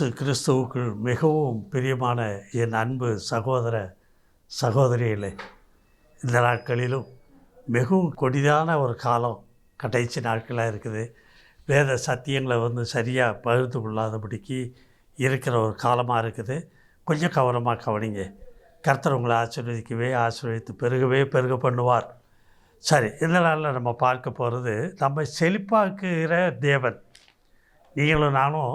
இயேசு கிறிஸ்துவுக்குள் மிகவும் பிரியமான என் அன்பு சகோதர சகோதரிகளே இந்த நாட்களிலும் மிகவும் கொடிதான ஒரு காலம் கடைசி நாட்களாக இருக்குது. வேத சத்தியங்களை வந்து சரியாக பகிர்ந்து கொள்ளாதபடிக்கு இருக்கிற ஒரு காலமாக இருக்குது. கொஞ்சம் கவனமாக கவனிங்க. கர்த்தர் உங்களை ஆசீர்வதிக்கவே ஆசீர்வதித்து பெருகவே பெருக பண்ணுவார். சரி இந்த நாளில் நம்ம பார்க்க போகிறது நம்ம செழிப்பாக்குகிற தேவன். நீங்களும் நானும்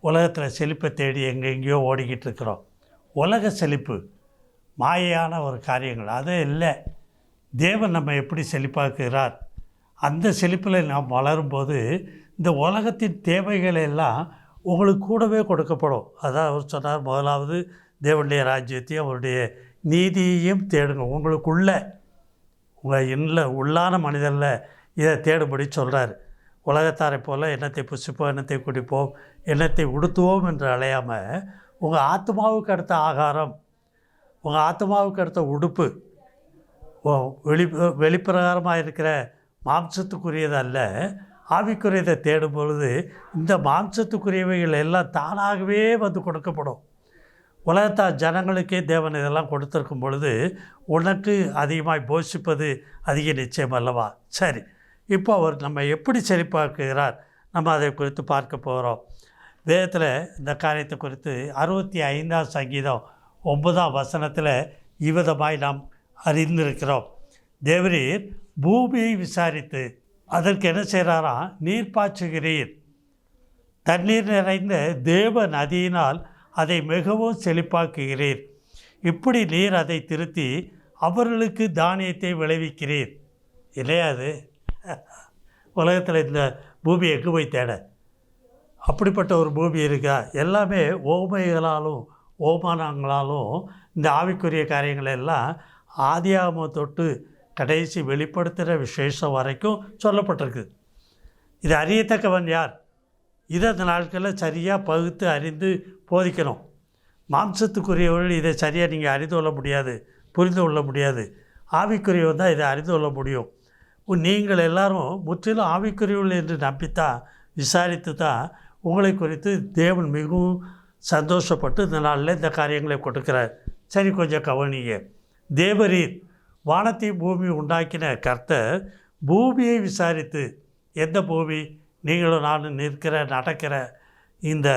உலகத்தில் செழிப்பை தேடி எங்கெங்கேயோ ஓடிக்கிட்டு இருக்கிறோம் உலக செழிப்பு மாயையான ஒரு காரியங்கள். அது இல்லை. தேவன் நம்ம எப்படி செழிப்பாக்குகிறார்? அந்த செழிப்பில் நாம் வளரும்போது இந்த உலகத்தின் தேவைகள் எல்லாம் உங்களுக்கு கூடவே கொடுக்கப்படும். அதான் அவர் சொன்னார் முதலாவது தேவனுடைய ராஜ்யத்தையும் அவருடைய நீதியையும் தேடுங்க. உங்களுக்குள்ள உங்கள் இன்னில் உள்ளான மனிதனில் இதை தேடும்படி சொல்கிறார் உலகத்தாரை போல் எண்ணத்தை புசிப்போம் எண்ணத்தை குடிப்போம் எண்ணத்தை உடுத்துவோம் என்று அலையாமல் உங்கள் ஆத்மாவுக்கு அடுத்த ஆகாரம் உங்கள் ஆத்மாவுக்கு அடுத்த உடுப்பு ஓ- வெளி வெளிப்பிரகாரமாக இருக்கிற மாம்சத்துக்குரியது அல்ல. ஆவிக்குரியதை தேடும் பொழுது இந்த மாம்சத்துக்குரியவைகள் எல்லாம் தானாகவே வந்து கொடுக்கப்படும். உலகத்தார் ஜனங்களுக்கே தேவன் இதெல்லாம் கொடுத்துருக்கும் பொழுது உனக்கு அதிகமாக போஷிப்பது அதிக நிச்சயம் அல்லவா? சரி. இப்போ அவர் நம்ம எப்படி செழிப்பாக்குகிறார்? நம்ம அதை குறித்து பார்க்க போகிறோம் வேதத்தில் இந்த காரியத்தை குறித்து அறுபத்தி ஐந்தாம் சங்கீதம் ஒன்பதாம் வசனத்தில் இவ்விதமாய் நாம் அறிந்திருக்கிறோம். தேவரீர் பூமியை விசாரித்து அதற்கு என்ன செய்கிறாராம் நீர் பாய்ச்சுகிறீர். தண்ணீர் நிறைந்த தேவ நதியினால் அதை மிகவும் செழிப்பாக்குகிறீர். இப்படி நீர் அதை திருத்தி அவர்களுக்கு தானியத்தை விளைவிக்கிறீர். இல்லையா அது? உலகத்தில் இந்த பூமி எங்கே போய் தேட? அப்படிப்பட்ட ஒரு பூமி இருக்கா? எல்லாமே ஓமைகளாலும் ஓமானங்களாலும் இந்த ஆவிக்குரிய காரியங்கள் எல்லாம் ஆதியாகமம் தொட்டு கடைசி வெளிப்படுத்துகிற விசேஷம் வரைக்கும் சொல்லப்பட்டிருக்கு. இது அறியத்தக்கவன் யார்? இதை அந்த நாட்களில் சரியாக பகுத்து அறிந்து போதிக்கணும். மாம்சத்துக்குரியவர்கள் இதை சரியாக நீங்கள் அறிந்து கொள்ள முடியாது புரிந்து கொள்ள முடியாது. ஆவிக்குரியவன் தான் இதை அறிந்து கொள்ள முடியும். நீங்கள் எல்லாரும் முற்றிலும் ஆவிக்குரியவர்கள் என்று நம்பித்தான் விசாரித்து தான் உங்களை குறித்து தேவன் மிகவும் சந்தோஷப்பட்டு இந்த நாளில் இந்த காரியங்களை கொடுக்கிறார். சரி கொஞ்சம் கவனிங்க. தேவரீர் வானத்தையும் பூமி உண்டாக்கின கர்த்தர் பூமியை விசாரித்து எந்த பூமி? நீங்களும் நானும் நிற்கிற நடக்கிற இந்த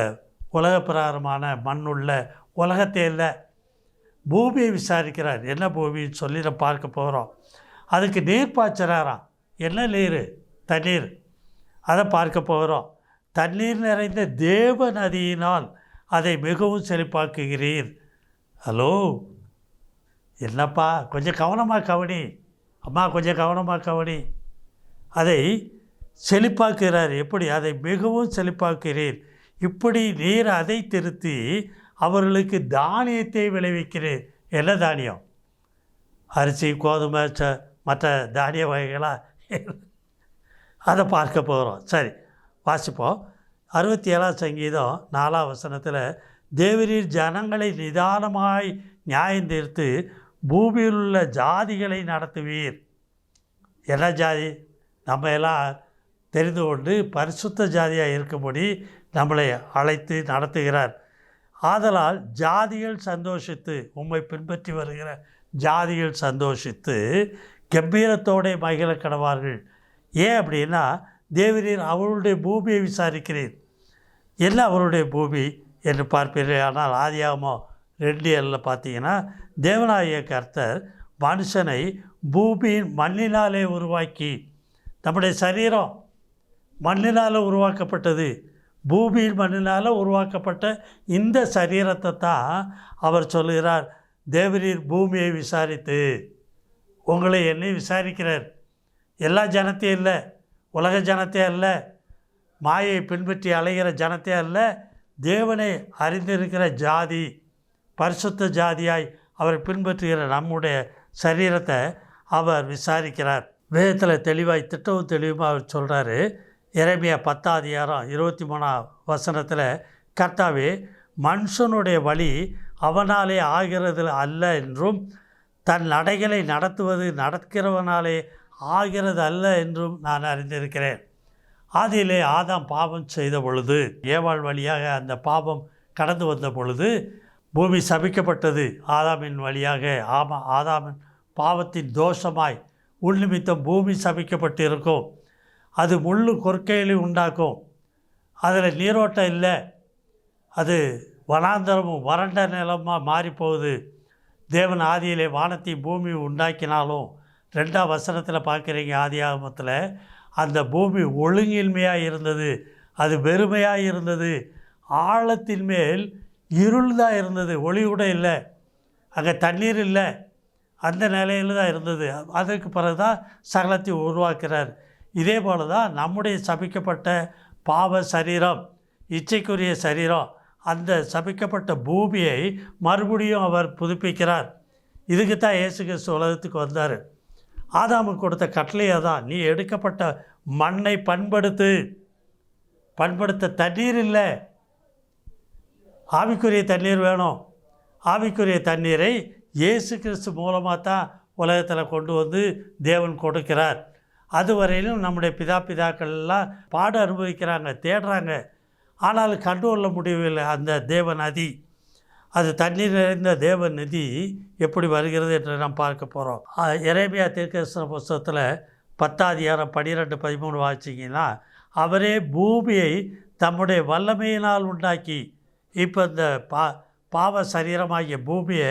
உலக பிரகாரமான மண்ணுள்ள உலகத்தை இல்லை. பூமியை விசாரிக்கிறார். என்ன பூமின்னு சொல்லி நம்ம பார்க்க போகிறோம் அதுக்கு நீர் பாய்ச்சறாராம் என்ன நீர்? தண்ணீர். அதை பார்க்க போகிறோம். தண்ணீர் நிறைந்த தேவ நதியினால் அதை மிகவும் செழிப்பாக்குகிறீர். ஹலோ? என்னப்பா? கொஞ்சம் கவனமாக கவனி. அம்மா கொஞ்சம் கவனமாக கவனி. அதை செழிப்பாக்குகிறார். எப்படி? அதை மிகவும் செழிப்பாக்குகிறீர். இப்படி நீர் அதை திருத்தி அவர்களுக்கு தானியத்தை விளைவிக்கிறேன் என்ன தானியம்? அரிசி கோதுமை ச மற்ற தானிய வகைகளாக அதை பார்க்க போகிறோம் சரி வாசிப்போம். அறுபத்தி ஏழாம் சங்கீதம் நாலாம் வசனத்தில் தேவரீர் ஜனங்களை நிதானமாய் நியாயம் தீர்த்து பூமியில் உள்ள ஜாதிகளை நடத்துவீர். என்ன ஜாதி? நம்ம எல்லாம் தெரிந்து கொண்டு பரிசுத்த ஜாதியாக இருக்கும்படி நம்மளை அழைத்து நடத்துகிறார். ஆதலால் ஜாதிகள் சந்தோஷித்து உம்மை பின்பற்றி வருகிற ஜாதிகள் சந்தோஷித்து கம்பீரத்தோடே மகிழ கடவார்கள். ஏன் அப்படின்னா தேவரீர் அவருடைய பூமியை விசாரிக்கிறீர் என்ன அவருடைய பூமி என்று பார்ப்பீர்கள் ஆனால் ஆதியாகமோ ரெண்டு ஏழில் பார்த்தீங்கன்னா தேவனாகிய கர்த்தர் மனுஷனை பூமியின் மண்ணினாலே உருவாக்கி நம்முடைய சரீரம் மண்ணினால் உருவாக்கப்பட்டது. பூமியின் மண்ணினால் உருவாக்கப்பட்ட இந்த சரீரத்தை தான் அவர் சொல்லுகிறார் தேவரீர் பூமியை விசாரித்து. உங்களை என்னை விசாரிக்கிறார். எல்லா ஜனத்தையும் இல்லை உலக ஜனத்தையும் அல்ல மாயை பின்பற்றி அலைகிற ஜனத்தையும் அல்ல தேவனை அறிந்திருக்கிற ஜாதி பரிசுத்த ஜாதியாய் அவர் பின்பற்றுகிற நம்முடைய சரீரத்தை அவர் விசாரிக்கிறார். வேதத்தில் தெளிவாய் திட்டவும் தெளிவுமாக அவர் சொல்கிறாரு இறைமையா பத்தாதிகாரம் இருபத்தி மூணாம் வசனத்தில் கர்த்தாவே மனுஷனுடைய வழி அவனாலே ஆகிறது அல்ல என்றும் தன் நடைகளை நடத்துவது நடக்கிறவனாலே ஆகிறது அல்ல என்றும் நான் அறிந்திருக்கிறேன். ஆதியிலே ஆதாம் பாவம் செய்த பொழுது ஏவாள் வழியாக அந்த பாவம் கடந்து வந்த பொழுது பூமி சபிக்கப்பட்டது. ஆதாமின் வழியாக ஆமா ஆதாமின் பாவத்தின் தோஷமாய் உள்நிமித்தம் பூமி சபிக்கப்பட்டிருக்கும். அது முள்ளு கொற்கையிலும் உண்டாக்கும். அதில் நீரோட்டம் இல்லை. அது வனாந்தரமும் வறண்ட நிலமாக மாறிப்போகுது. தேவன் ஆதியிலே வானத்தையும் பூமி உண்டாக்கினாலும் ரெண்டாம் வசனத்தில் பார்க்குறீங்க ஆதி ஆகமத்தில் அந்த பூமி ஒழுங்கின்மையாக இருந்தது அது வெறுமையாக இருந்தது ஆழத்தின் மேல் இருள் தான் இருந்தது ஒளி கூட இல்லை அங்கே தண்ணீர் இல்லை அந்த நிலையில் தான் இருந்தது. அதற்கு பிறகு தான் சகலத்தை உருவாக்குறார். இதே போல தான் நம்முடைய சபிக்கப்பட்ட பாவ சரீரம் இச்சைக்குரிய சரீரம் அந்த சபிக்கப்பட்ட பூமியை மறுபடியும் அவர் புதுப்பிக்கிறார். இதுக்கு தான் இயேசு கிறிஸ்து உலகத்துக்கு வந்தார். ஆதாமுக்கு கொடுத்த கட்டளையை தான் நீ எடுக்கப்பட்ட மண்ணை பண்படுத்து. பண்படுத்த தண்ணீர் இல்லை. ஆவிக்குரிய தண்ணீர் வேணும். ஆவிக்குரிய தண்ணீரை இயேசு கிறிஸ்து மூலமாக தான் உலகத்தில் கொண்டு வந்து தேவன் கொடுக்கிறார். அதுவரையிலும் நம்முடைய பிதா பிதாக்கள்லாம் பாட அனுபவிக்கிறாங்க தேடுறாங்க. ஆனால் கண்டுகொள்ள முடியவில்லை அந்த தேவ நதி அது தண்ணீர் நிறைந்த தேவ நதி எப்படி வருகிறது என்று நாம் பார்க்க போகிறோம் எரேபியா தீர்க்கதரிசன புஸ்தகத்தில் பத்தாதிகாரம் பன்னிரெண்டு பதிமூணு வாசிச்சிங்கன்னா அவரே பூமியை தம்முடைய வல்லமையினால் உண்டாக்கி இப்போ இந்த பா பாவ சரீரமாகிய பூமியை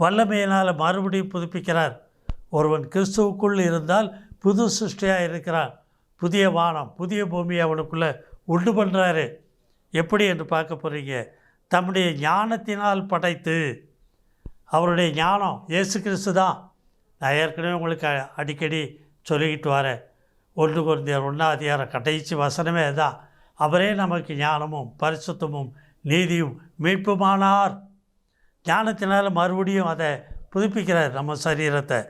வல்லமையினால் மறுபடியும் புதுப்பிக்கிறார். ஒருவன் கிறிஸ்துவுக்குள் இருந்தால் புது சிருஷ்டியாக இருக்கிறான். புதிய வானம் புதிய பூமியை அவனுக்குள்ளே உண்டு பண்ணுறாரு எப்படி என்று பார்க்க போகிறீங்க தம்முடைய ஞானத்தினால் படைத்து அவருடைய ஞானம் இயேசு கிறிஸ்து தான். நான் ஏற்கனவே உங்களுக்கு அடிக்கடி சொல்லிக்கிட்டு வரேன். ஒன்று குருந்தியர் ஒன்றாம் அதிகாரம் கடைசி வசனமே தான் அவரே நமக்கு ஞானமும் பரிசுத்தமும் நீதியும் மீட்புமானார். ஞானத்தினால் மறுபடியும் அதை புதுப்பிக்கிறார் நம்ம சரீரத்தை.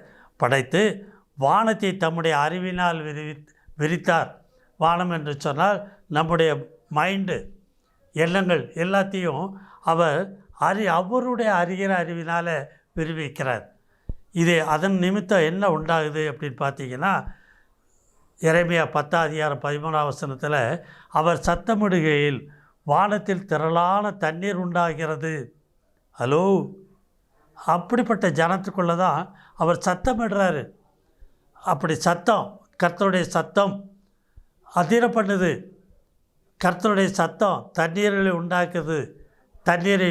படைத்து வானத்தை தம்முடைய அறிவினால் விரி விரித்தார். வானம் என்று சொன்னால் நம்முடைய மைண்டு எண்ணங்கள் எல்லாத்தையும் அவர் அறி அவருடைய அறிகிற அறிவினால் விரிவிக்கிறார். இது அதன் நிமித்தம் என்ன உண்டாகுது அப்படின்னு பார்த்தீங்கன்னா இறைமையா பத்தாம் அதிகாரம் பதிமூணாம் வசனத்தில் அவர் சத்தமிடுகையில் வானத்தில் திரளான தண்ணீர் உண்டாகிறது. ஹலோ? அப்படிப்பட்ட ஜனத்துக்குள்ளே தான் அவர் சத்தமிடுறாரு. அப்படி சத்தம் கர்த்தருடைய சத்தம் அதிர பண்ணுது கர்த்தருடைய சத்தம் தண்ணீர்களை உண்டாக்குது. தண்ணீரை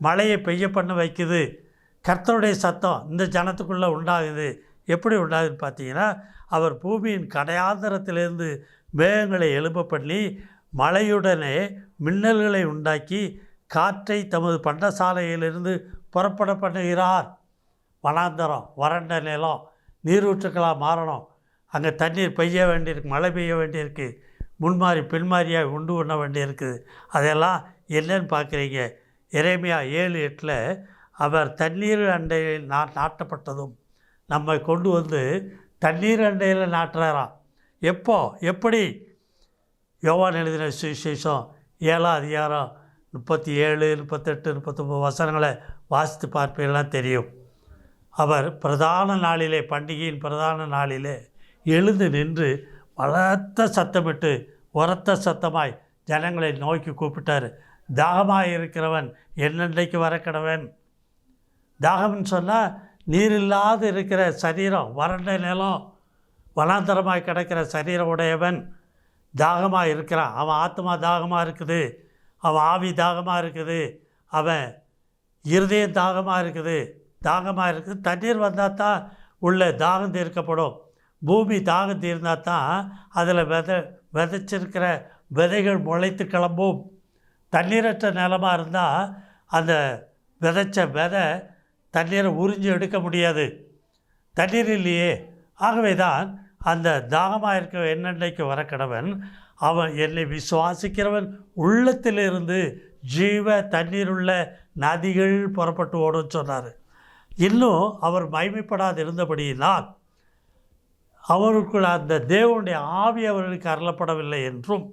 மழையை பெய்ய பண்ண வைக்குது. கர்த்தருடைய சத்தம் இந்த ஜனத்துக்குள்ளே உண்டாகுது. எப்படி உண்டாகுதுன்னு பார்த்தீங்கன்னா அவர் பூமியின் கடையாந்தரத்திலிருந்து மேகங்களை எழும்ப பண்ணி மழையுடனே மின்னல்களை உண்டாக்கி காற்றை தமது பண்டசாலையிலிருந்து புறப்பட பண்ணுகிறார். வனாந்தரம் வறண்ட நிலம் நீரூற்றுக்களாக மாறணும். அங்கே தண்ணீர் பெய்ய வேண்டியிருக்கு மழை பெய்ய வேண்டியிருக்கு. முன்மாறி பின்மாறியாக உண்டு பண்ண வேண்டியிருக்குது அதெல்லாம் என்னன்னு பார்க்குறீங்க. இறைமையா ஏழு எட்டில் அவர் தண்ணீர் அண்டையில் நா நாட்டப்பட்டதும் நம்மை கொண்டு வந்து தண்ணீர் அண்டையில் நாட்டுறாராம். எப்போ? எப்படி? யோவான் எழுதின சுவிசேஷம் ஏழாம் அதிகாரம் முப்பத்தி ஏழு முப்பத்தெட்டு முப்பத்தொம்பது வசனங்களை வாசித்து பார்ப்பீர்களா தெரியும். அவர் பிரதான நாளிலே பண்டிகையின் பிரதான நாளிலே எழுந்து நின்று பலத்த சத்தமிட்டு உரத்த சத்தமாய் ஜனங்களை நோக்கி கூப்பிட்டார். தாகமாக இருக்கிறவன் என்னென்றைக்கு வரக்கிடவன்? தாகம்னு சொன்னால் நீர் இல்லாது இருக்கிற சரீரம் வறண்ட நிலம் வனாந்தரமாக கிடக்கிற சரீரம் உடையவன். தாகமாக இருக்கிறான். அவன் ஆத்மா தாகமாக இருக்குது. அவன் ஆவி தாகமாக இருக்குது. அவன் இருதயம் தாகமாக இருக்குது. தாகமாக இருக்குது. தண்ணீர் வந்தால் தான் உள்ள தாகம் தீர்க்கப்படும். பூமி தாகம் தீர்ந்தால் தான் அதில் வித விதைச்சிருக்கிற விதைகள் முளைத்து கிளம்பும். தண்ணீரற்ற நிலமாக இருந்தால் அந்த விதைச்ச விதை தண்ணீரை உறிஞ்சி எடுக்க முடியாது. தண்ணீர் இல்லையே. ஆகவே தான் அந்த தாகமாக இருக்க என்னென்னைக்கு வரக்கடவன் அவன் என்னை விசுவாசிக்கிறவன். உள்ளத்திலிருந்து ஜீவ தண்ணீருள்ள நதிகள் புறப்பட்டு ஓடும் சொன்னார். இன்னும் அவர் மயமைப்படாது இருந்தபடியினால் அவருக்குள் அந்த தேவனுடைய ஆவி அவர்களுக்கு அருளப்படவில்லை என்றும்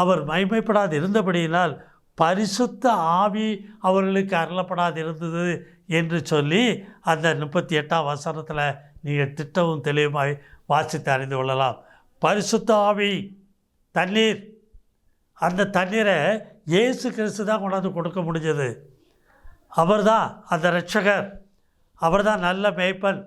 அவர் மைமைப்படாது இருந்தபடியினால் பரிசுத்த ஆவி அவர்களுக்கு அருளப்படாது இருந்தது என்று சொல்லி அந்த முப்பத்தி எட்டாம் வசனத்தில் நீங்கள் திட்டமும் தெளிவுமாய் வாசித்து அறிந்து கொள்ளலாம். பரிசுத்த ஆவி தண்ணீர். அந்த தண்ணீரை இயேசு கிறிஸ்து தான் கொண்டாந்து கொடுக்க முடிஞ்சது. அவர் தான் அந்த ரட்சகர் அவர் தான் நல்ல மேய்ப்பன்.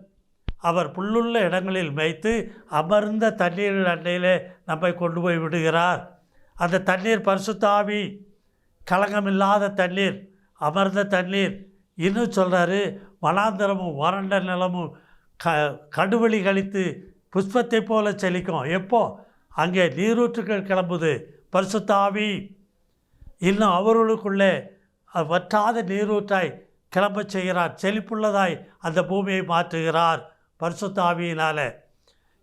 அவர் புல்லுள்ள இடங்களில் மேய்த்து அமர்ந்த தண்ணீர் அண்டையிலே நம்மை கொண்டு போய் விடுகிறார். அந்த தண்ணீர் பரிசுத்தாவி கலங்கமில்லாத தண்ணீர் அமர்ந்த தண்ணீர். இன்னும் சொல்கிறாரு வனாந்தரமும் வறண்ட நிலமும் க கடுவெளி கழித்து புஷ்பத்தை போல செழிக்கும். எப்போ? அங்கே நீரூற்றுகள் கிளம்புது. பரிசுத்தாவி. இன்னும் அவர்களுக்குள்ளே வற்றாத நீரூற்றாய் கிளம்பச் செய்கிறார். செழிப்புள்ளதாய் அந்த பூமியை மாற்றுகிறார். பரிசுத்தாவியினால்.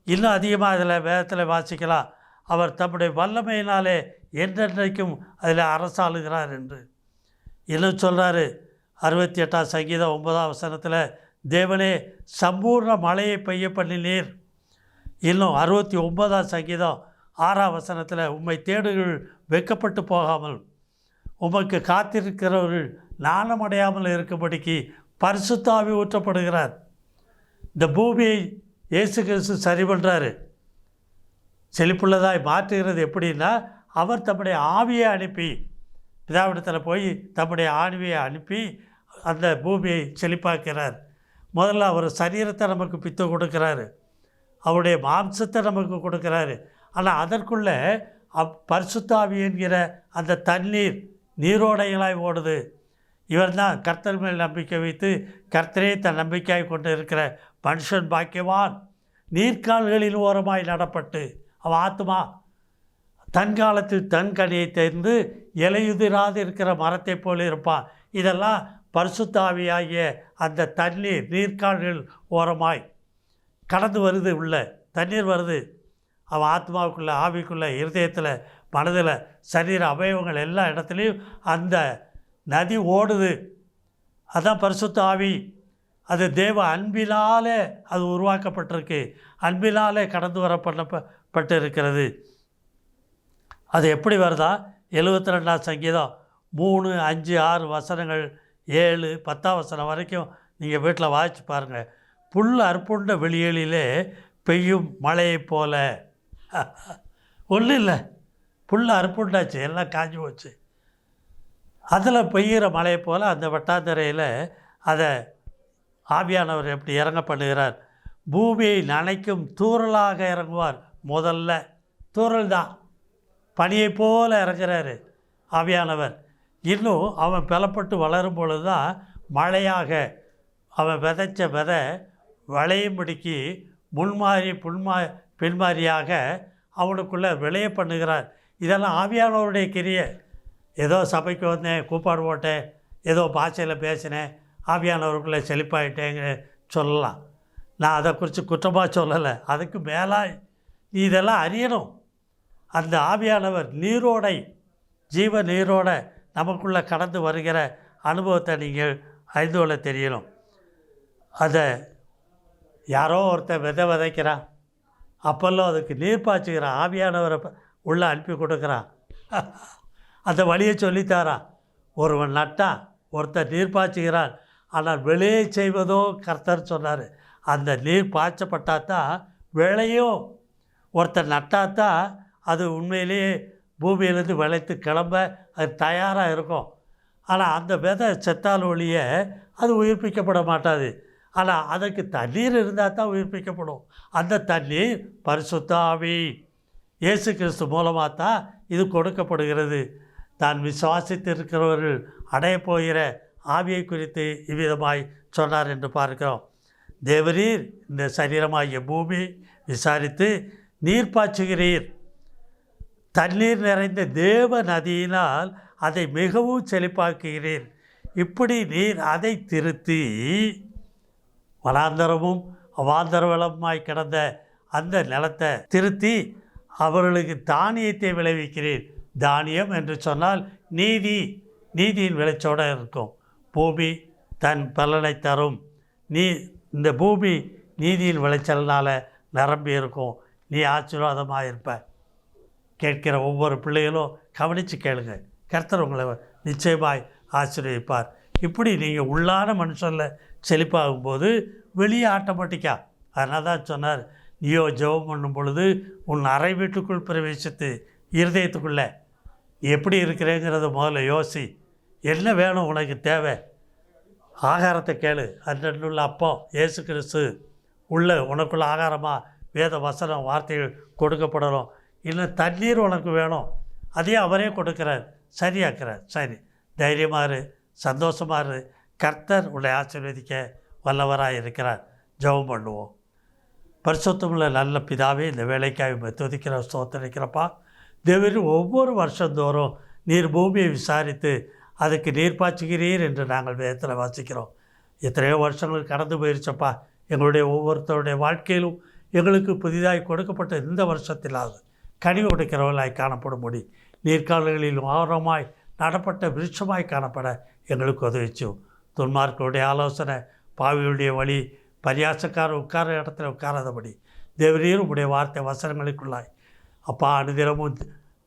இன்னும் அதிகமாக அதில் வேதத்தில் வாசிக்கலாம். அவர் தம்முடைய வல்லமையினாலே என்றென்றைக்கும் அதில் அரசாளுகிறார் என்று. இன்னும் சொல்கிறாரு அறுபத்தி எட்டாம் சங்கீதம் ஒன்பதாம் வசனத்தில் தேவனே சம்பூர்ண மழையை பெய்ய பண்ணினீர் இன்னும் அறுபத்தி ஒன்பதாம் சங்கீதம் ஆறாம் வசனத்தில் உம்மை தேடுகள் வெக்கப்பட்டு போகாமல் உமக்கு காத்திருக்கிறவர்கள் நாணமடையாமல் இருக்கும்படிக்கு பரிசுத்தாவி ஊற்றப்படுகிறார். இந்த பூமியை இயேசு கிறிஸ்து சரி பண்ணுறாரு செழிப்புள்ளதாய் மாற்றுகிறது எப்படின்னா அவர் தம்முடைய ஆவியை அனுப்பி பிதாவிடத்தில் போய் தம்முடைய ஆவியை அனுப்பி அந்த பூமியை செழிப்பாக்கிறார். முதல்ல அவர் சரீரத்தை நமக்கு பித்து கொடுக்குறாரு. அவருடைய மாம்சத்தை நமக்கு கொடுக்குறாரு. ஆனால் அதற்குள்ளே அப் பரிசுத்தாவி என்கிற அந்த தண்ணீர் நீரோடைகளாய் ஓடுது. இவர் தான் கர்த்தர் மேல் நம்பிக்கை வைத்து கர்த்தரே தன் நம்பிக்கையாக கொண்டு இருக்கிற மனுஷன் பாக்கியவான். நீர்க்கால்களில் ஓரமாய் நடப்பட்டு அவன் ஆத்துமா தன் காலத்தில் தன் கனியை தெரிந்து இலையுதிராது இருக்கிற மரத்தைப் போல இருப்பான். இதெல்லாம் பரிசுத்தாவியாகிய அந்த தண்ணீர் நீர்க்கால்கள் ஓரமாய் கடந்து வருது உள்ள. தண்ணீர் வருது. அவன் ஆத்மாவுக்குள்ளே ஆவிக்குள்ளே இருதயத்தில் மனதில் சரீர அவயவங்கள் எல்லா இடத்துலையும் அந்த நதி ஓடுது. அதுதான் பரிசுத்த ஆவி. அது தேவ அன்பினாலே அது உருவாக்கப்பட்டிருக்கு. அன்பினாலே கடந்து வர பண்ணப்பட்டு இருக்கிறது அது எப்படி வருதா? எழுபத்தி ரெண்டாம் சங்கீதம். மூணு அஞ்சு ஆறு வசனங்கள் ஏழு பத்தாம் வசனம் வரைக்கும் நீங்கள் வீட்டில் வாசிச்சு பாருங்கள் புல் அற்புண்ட வெளியேளிலே பெய்யும் மழையைப் போல. ஒன்றும் இல்லை புல் அற்புண்டாச்சு எல்லாம் காஞ்சி போச்சு. அதில் பெய்கிற மழையை போல் அந்த வட்டாந்தரையில் அதை ஆவியானவர் எப்படி இறங்க பண்ணுகிறார் பூமியை நனைக்கும் தூறலாக இறங்குவார். முதல்ல தூறல் தான். பனியைப் போல் இறங்குறாரு ஆவியானவர். இன்னும் அவன் பலப்பட்டு வளரும் பொழுது தான் மழையாக அவன் விதைச்ச விதை விளையும்படிக்கு முன்மாறி புன்மா பின்மாரியாக அவனுக்குள்ளே விளைய பண்ணுகிறார். இதெல்லாம் ஆவியானவருடைய கிரியை. ஏதோ சபைக்கு வந்தேன் கூப்பாடு போட்டேன் ஏதோ பாஷையில் பேசினேன் ஆவியானவருக்குள்ளே செழிப்பாயிட்டேங்க சொல்லலாம். நான் அதை குறித்து குற்றமாக சொல்லலை. அதுக்கு மேலாக நீ இதெல்லாம் அறியணும். அந்த ஆவியானவர் நீரோடை ஜீவ நீரோட நமக்குள்ளே கடந்து வருகிற அனுபவத்தை நீங்கள் அறிந்து கொள்ள தெரியணும். அதை யாரோ ஒருத்தன் விதை விதைக்கிறான். அப்போல்லாம் அதுக்கு நீர் பாய்ச்சுக்கிறான் ஆவியானவரை உள்ளே அனுப்பி கொடுக்குறான். அந்த வழியை சொல்லித்தாரான் ஒருவன் நட்டான் ஒருத்தன் நீர் பாய்ச்சுகிறான். ஆனால் விளைய செய்வதோ கர்த்தர் சொன்னார். அந்த நீர் பாய்ச்சப்பட்டாத்தான் விளையும் ஒருத்தர் நட்டாதான் அது உண்மையிலேயே பூமியிலேருந்து விளைத்து கிளம்ப அது தயாராக இருக்கும். ஆனால் அந்த விதை செத்தால் ஒழிய அது உயிர்ப்பிக்கப்பட மாட்டாது. ஆனால் அதுக்கு தண்ணீர் இருந்தால் தான் உயிர்ப்பிக்கப்படும். அந்த தண்ணீர் பரிசுத்தாவி இயேசு கிறிஸ்து மூலமாக தான் இது கொடுக்கப்படுகிறது. தான் விசுவாசித்திருக்கிறவர்கள் அடையப்போகிற ஆவியை குறித்து இவ்விதமாய் சொன்னார் என்று பார்க்கிறோம். தேவரீர் இந்த சரீரமாகிய பூமி விசாரித்து நீர் பாய்ச்சுகிறீர். தண்ணீர் நிறைந்த தேவ நதியினால் அதை மிகவும் செழிப்பாக்குகிறீர். இப்படி நீர் அதை திருத்தி வனாந்தரமும் அவாந்தரவளமாய் கிடந்த அந்த நிலத்தை திருத்தி அவர்களுக்கு தானியத்தை விளைவிக்கிறீர். தானியம் என்று சொன்னால் நீதி நீதியின் விளைச்சோடு இருக்கும். பூமி தன் பலனை தரும். நீ இந்த பூமி நீதியின் விளைச்சல்னால் நிரம்பி இருக்கும். நீ ஆசீர்வாதமாக இருப்ப. கேட்கிற ஒவ்வொரு பிள்ளைகளும் கவனித்து கேளுங்க. கர்த்தர் உங்களை நிச்சயமாய் ஆசீர்வதிப்பார். இப்படி நீங்கள் உள்ளான மனுஷனில் செழிப்பாகும்போது வெளியே ஆட்டோமேட்டிக்காக அதனால் தான் சொன்னார் நீயோ ஜெபம் பண்ணும் பொழுது உன் அறை வீட்டுக்குள் பிரவேசித்து இருதயத்துக்குள்ளே எப்படி இருக்கிறேங்கிறத முதல்ல யோசி. என்ன வேணும் உனக்கு தேவை? ஆகாரத்தை கேளு. அன்றன்னுள்ள அப்போ இயேசு கிறிஸ்து உள்ள உனக்குள்ள ஆகாரமாக வேத வசனம் வார்த்தைகள் கொடுக்கப்படணும். இல்லை தண்ணீர் உனக்கு வேணும். அதையும் அவரே கொடுக்குறார். சரியாக்குறார். சரி தைரியமாக இரு சந்தோஷமா இரு. கர்த்தர் உன்னை ஆசீர்வதிக்க வல்லவராக இருக்கிறார். ஜெபம் பண்ணுவோம். பரிசுத்தமில்ல நல்ல பிதாவே இந்த வேலைக்காய் துதிக்கிற ஸ்தோத்தரிக்கிறப்பா தேவர் ஒவ்வொரு வருஷந்தோறும் நீர் பூமியை விசாரித்து அதுக்கு நீர் பாய்ச்சுகிறீர் என்று நாங்கள் வேதத்தில் வாசிக்கிறோம். எத்தனையோ வருஷங்கள் கடந்து போயிருச்சப்பா. எங்களுடைய ஒவ்வொருத்தருடைய வாழ்க்கையிலும் எங்களுக்கு புதிதாக கொடுக்கப்பட்ட இந்த வருஷத்திலாவது கனிவு கொடுக்கிறவர்களாய் காணப்படும்படி நீர்க்கால்களில் ஆரமாய் நடப்பட்ட விருட்சமாய் காணப்பட எங்களுக்கு உதவிச்சோம் துன்மார்களுடைய ஆலோசனை பாவியுடைய வழி பரியாசக்காரர் உட்கார இடத்துல உட்காராதபடி தேவரீர் உடைய வார்த்தை வசனங்களுக்குள்ளாய் அப்பா அனுதினமும்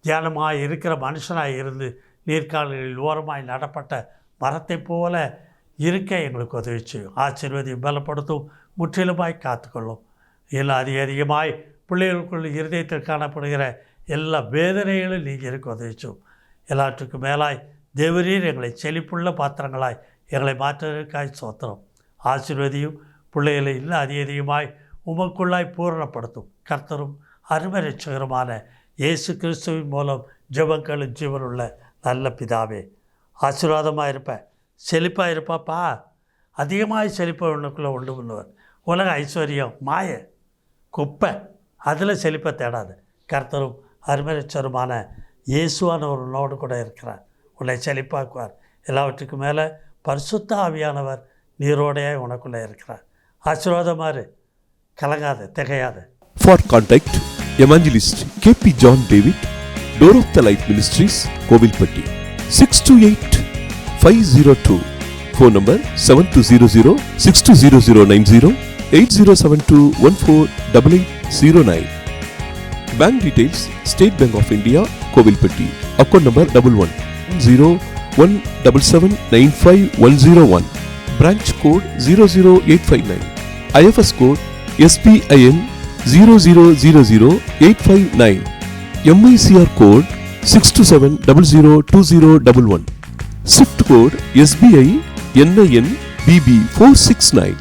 தியானமாக இருக்கிற மனுஷனாய் இருந்து நீர்க்கால்களில் ஓரமாய் நடப்பட்ட மரத்தைப் போல இருக்க எங்களுக்கு உதவி செய்யும். ஆசீர்வதியும் பலப்படுத்தும். முற்றிலுமாய் காத்துக்கொள்ளும். எல்லாம் அதிக அதிகமாய் பிள்ளைகளுக்குள் இருதயத்தில் காணப்படுகிற எல்லா வேதனைகளும் நீங்கள் இருக்க உதவி செய்யும். எல்லாற்றுக்கும் மேலாய் தேவரீர் எங்களை செழிப்புள்ள பாத்திரங்களாய் எங்களை மாற்றுவதற்காய் சோத்திரம் ஆசீர்வதியும் பிள்ளைகளை இன்னும் அதிக அதிகமாய் உமக்குள்ளாய் பூரணப்படுத்தும். கர்த்தரும் அருமை ரட்சகருமான இயேசு கிறிஸ்துவின் மூலம் ஜபங்களும் ஜீவனுள்ள நல்ல பிதாவே. ஆசீர்வாதமாக இருப்பேன் செழிப்பாக இருப்பாப்பா. அதிகமாக செழிப்பை உனக்குள்ளே உண்டு பண்ணுவார். உலக ஐஸ்வர்யம் மாய குப்பை அதில் செழிப்பை தேடாது. கர்த்தரும் அருமரைச்சவரமான இயேசுவான ஒரு உன்னோடு கூட இருக்கிறார். உன்னை செழிப்பாக்குவார். எல்லாவற்றுக்கும் மேலே பரிசுத்த ஆவியானவர் நீரோடையாக உனக்குள்ளே இருக்கிறார். ஆசீர்வாதமாக திகையாது. For contact evangelist K P John David door of the light ministries Kovilpatti six two eight five zero two phone number seven two zero zero six two zero zero nine zero eight zero seven two one four double eight zero nine bank details State Bank of India Kovilpatti account number double one zero one double seven nine five one zero one branch code 00859, IFS code SPIN zero zero zero zero eight five nine MICR code six two seven double zero two zero double one swift code SBI NIN BB four six nine